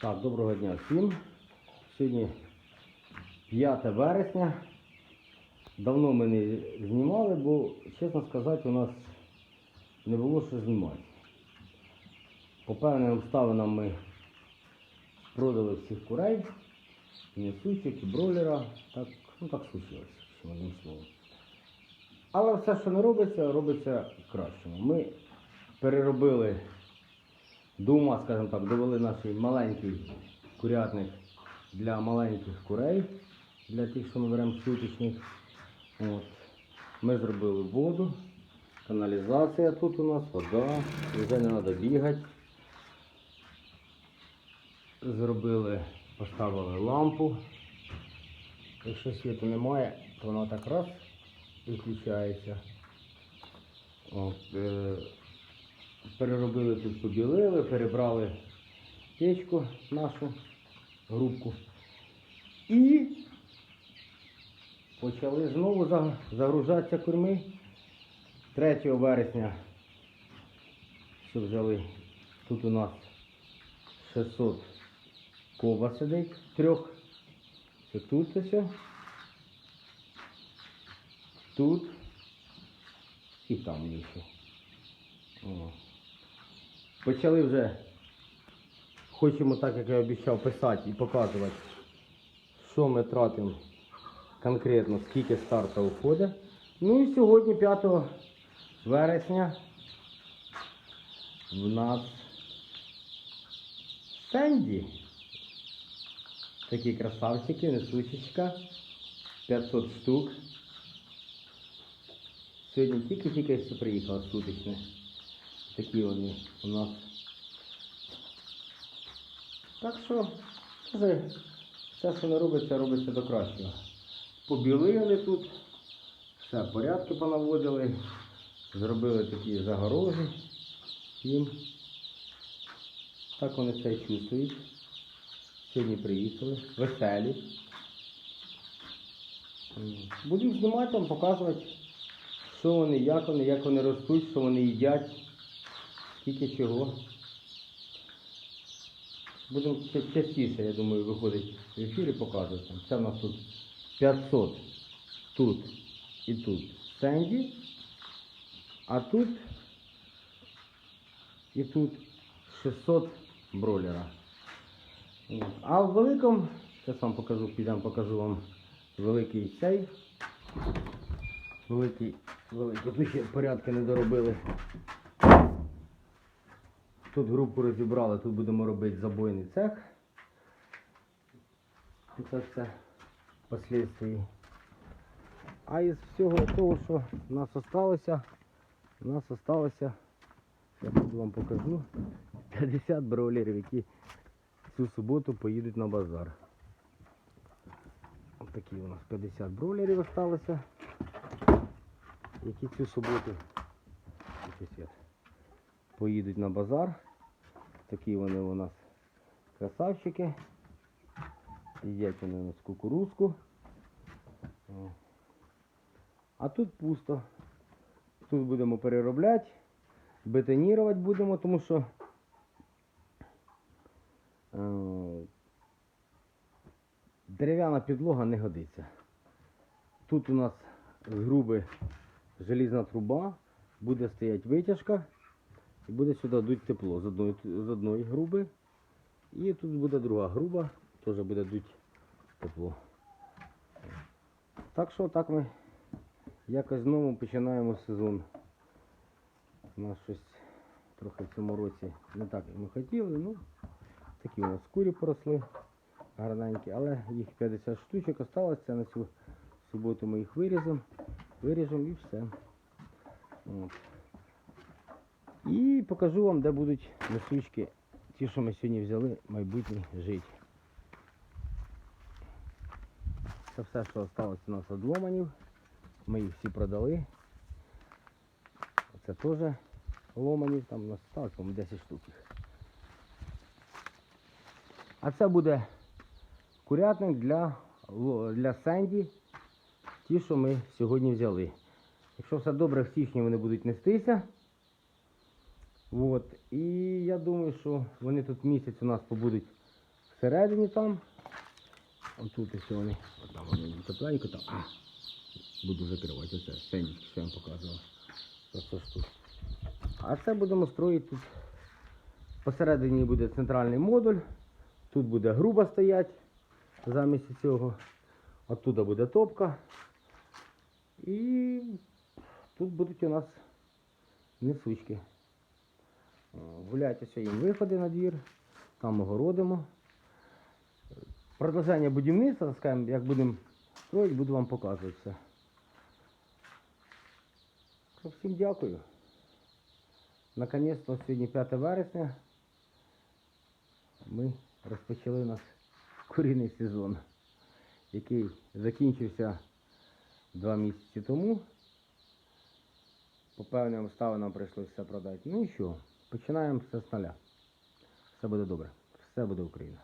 Так, доброго дня всім. Сьогодні 5 вересня. Давно ми не знімали, бо, чесно сказати, у нас не було що знімати. По певним обставинам ми продали всіх курей, і несучих, і бройлера. Так, ну так случилось, одним словом. Але все, що не робиться, робиться кращому. Ми переробили Дума, скажімо так, довели наш маленький курятник для маленьких курей, для тих, що ми беремо сутичних. От. Ми зробили воду, каналізація тут у нас, вода, вже не треба бігати. Зробили, поставили лампу. Якщо світу немає, то вона так раз і включається. От, е, переробили тут, побілили, перебрали печку нашу грубку. І почали знову загружатися курми. 3 вересня, що взяли, тут у нас 600 коба сидить, трьох. Це тут ось. Тут і там є ще. Почали вже, хочемо, так як я обіцяв, писати і показувати, що ми тратимо конкретно, скільки старта уходить. Ну і сьогодні, 5 вересня, в нас Сенді. Такі красавчики, несучечка. 500 штук. Сьогодні тільки-тільки все приїхало сутичне. Такі вони у нас. Так що, все, що не робиться, робиться до кращого. Побілили тут, все, порядки понаводили, зробили такі загорожі їм. Так вони це чувствують. Сьогодні приїхали, веселі. Будемо знімати вам, показувати, що вони, як вони, як вони ростуть, що вони їдять, скільки чого. Будемо частіше, я думаю, виходить в ефірі показувати. Це в нас тут 500 тут і тут сенді, а тут і тут 600 бройлера. А в великому, зараз вам покажу, підемо покажу вам великий цей. Великий, великий, тут ще порядки не доробили. Тут групу розібрали, тут будемо робити забойний цех. Це все впоследствии. А із всього того, що в нас осталося, у нас осталося, я вам покажу, 50 бройлерів, які цю суботу поїдуть на базар. Ось такі у нас 50 бройлерів осталося, які цю суботу поїдуть на базар. Такі вони у нас красавчики. Їдять вони у нас кукурузку. А тут пусто. Тут будемо переробляти, бетонірувати будемо, тому що е, дерев'яна підлога не годиться. Тут у нас з груби желізна труба, буде стояти витяжка і буде сюди дуть тепло з одної, з одної груби. І тут буде друга груба, теж буде дуть тепло. Так що так ми якось знову починаємо сезон. У нас щось трохи в цьому році не так, як ми хотіли. Ну, такі у нас курі поросли гарненькі, але їх 50 штучок осталось. Це на цю суботу ми їх виріжемо. Виріжемо і все. От. І покажу вам, де будуть несучки, ті, що ми сьогодні взяли, майбутні жити. Це все, що залишилось у нас від ломанів. Ми їх всі продали. Це теж ломанів, там у нас сталося, по-моєму, 10 штук. А це буде курятник для, для Сенді, ті, що ми сьогодні взяли. Якщо все добре, в січні вони будуть нестися. От. І я думаю, що вони тут місяць у нас побудуть всередині там. Ось вони. От там вони тепленько там. А! Буду закривати оце. Сендічки, що я вам показував. Оце ж тут. А це будемо строїти тут. Посередині буде центральний модуль. Тут буде груба стоять замість цього. Оттуда буде топка. І тут будуть у нас несучки. О, Гуляйте сьогодні виходи на двір, там огородимо. Продовження будівництва, скажімо, як будемо строїти, буду вам показувати все. Всім дякую. Наконець-то сьогодні 5 вересня. Ми розпочали наш курінний сезон, який закінчився два місяці тому. По певним обставинам прийшлося продати. Ну і що? Починаємо все з нуля. Все буде добре. Все буде Україна.